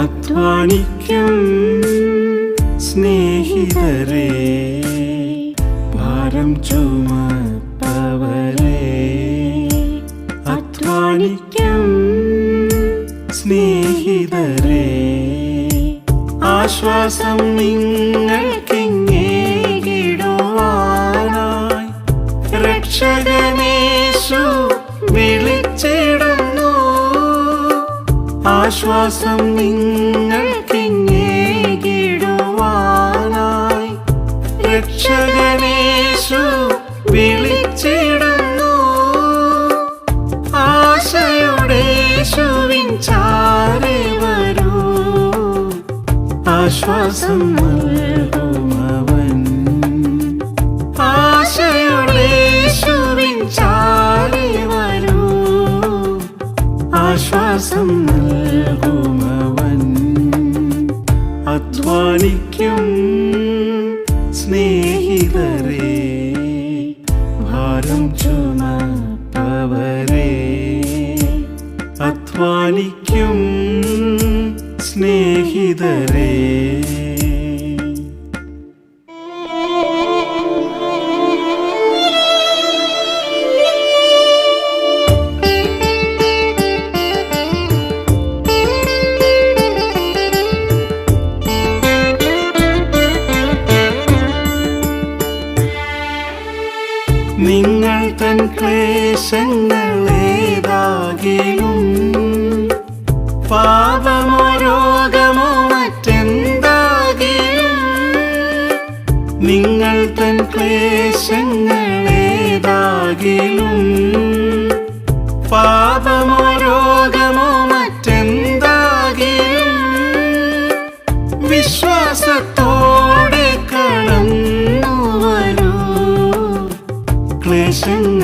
അധ്വാനിക്കും സ്നേഹിതരെ ഭാരം ചുമപ്പവരെ അധ്വാനിക്കും സ്നേഹിതരെ ആശ്വാസം നിങ്ങൾക്കിങ്ങേകിടുവാനായി രക്ഷകനേശു വിളിച്ചിടുന്നു ആശ്വാസം നിങ്ങൾക്കിങ്ങേകിടുവാനായി ആശ്വാസം നൽകുമവൻ ആശയുടെ ചാരെ വരൂ. ആശ്വാസം നൽകുമവൻ അധ്വാനിക്കും ക്ലേശങ്ങൾ ഏതാകിലും പാപമോ രോഗമോ മറ്റെന്താകിലും നിങ്ങൾ തൻ ക്ലേശങ്ങൾ ഏതാകിലും പാപമോ രോഗമോ മറ്റെന്താകിലും വിശ്വാസത്തോടെ കളന്നു വരൂ. ക്ലേശങ്ങൾ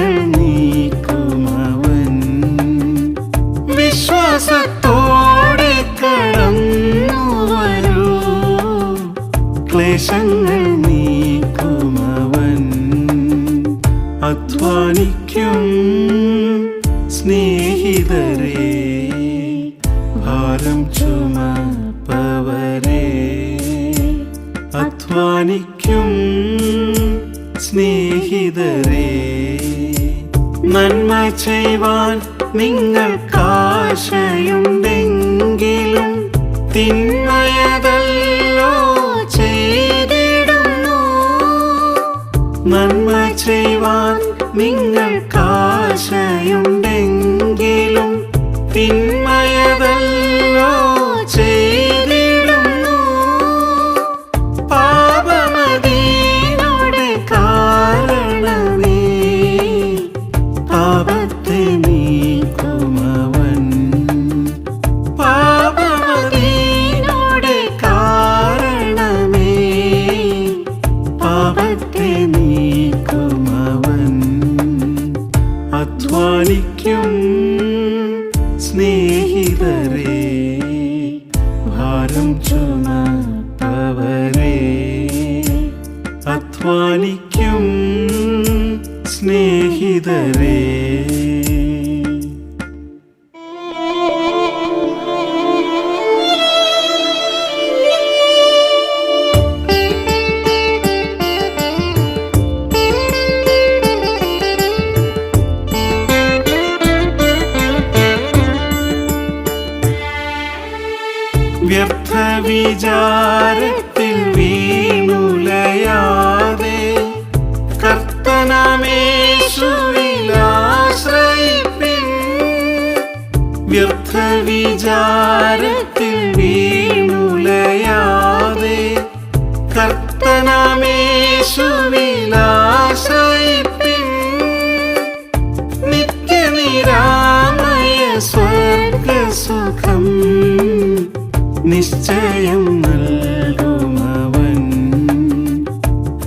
ക്ലേശങ്ങൾ നീക്കുമവൻ. അധ്വാനിക്കും സ്നേഹിതരെ ഭാരം ചുമപ്പവരെ. അധ്വാനിക്കും സ്നേഹിതരെ നന്മ ചെയ്യുവാൻ നിങ്ങൾക്കാശയുണ്ടെങ്കിലും തിന്മയതല്ലോ നന്മ ചെയ്യുവാൻ നിങ്ങൾക്കാശയുണ്ടെങ്കിലും തിന്മയതല്ലോ സ്നേഹിതരെ ഭാരം ചുമപ്പവരെ അധ്വാനിക്കും സ്നേഹിതരെ. വിചാരത്തിൽ വീണുലയാതെ കർത്തനമേശുവിലാശ്രയിപ്പിൻ. വ്യർത്ഥ വിചാരത്തിൽ വീണുലയാതെ കർത്തനാമേശുവിലാശ്രയിപ്പിൻ നിശ്ചയം നൽകുമവൻ.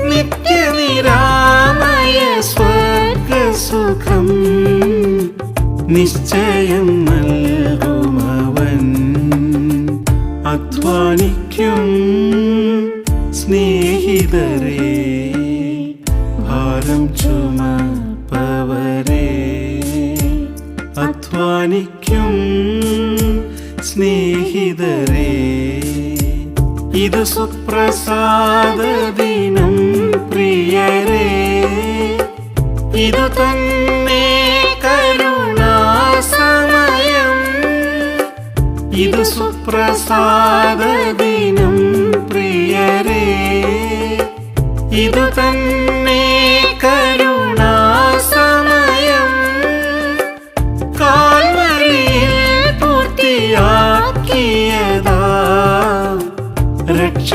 നിത്യനിരാമയ സ്വർഗസുഖം നിശ്ചയം നൽകുമവൻ. അധ്വാനിക്കും സ്നേഹിതരെ ഭാരം ചുമപ്പവരെ. അധ്വാനിക്കും സ്നേഹിതരെ ഇത് സുപ്രസാദ ദിനം പ്രിയരേ ഇതു തന്നെ കരുണാസമയം. ഇത് സുപ്രസാദ ദിനം പ്രിയരേ ഇതു തന്നെ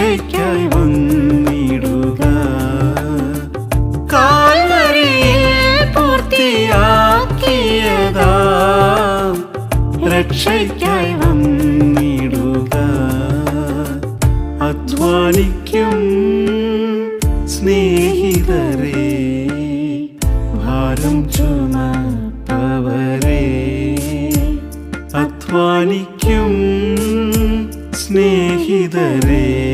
രക്ഷയ്ക്കായി വന്നിടുക. കാൽവരിയിൽ പൂർത്തിയാക്കിയതാ. രക്ഷയ്ക്കായി വന്നിടുക. അധ്വാനിക്കും സ്നേഹിതരേ. ഭാരം ചുമപ്പവരേ അധ്വാനിക്കും സ്നേഹിതരേ.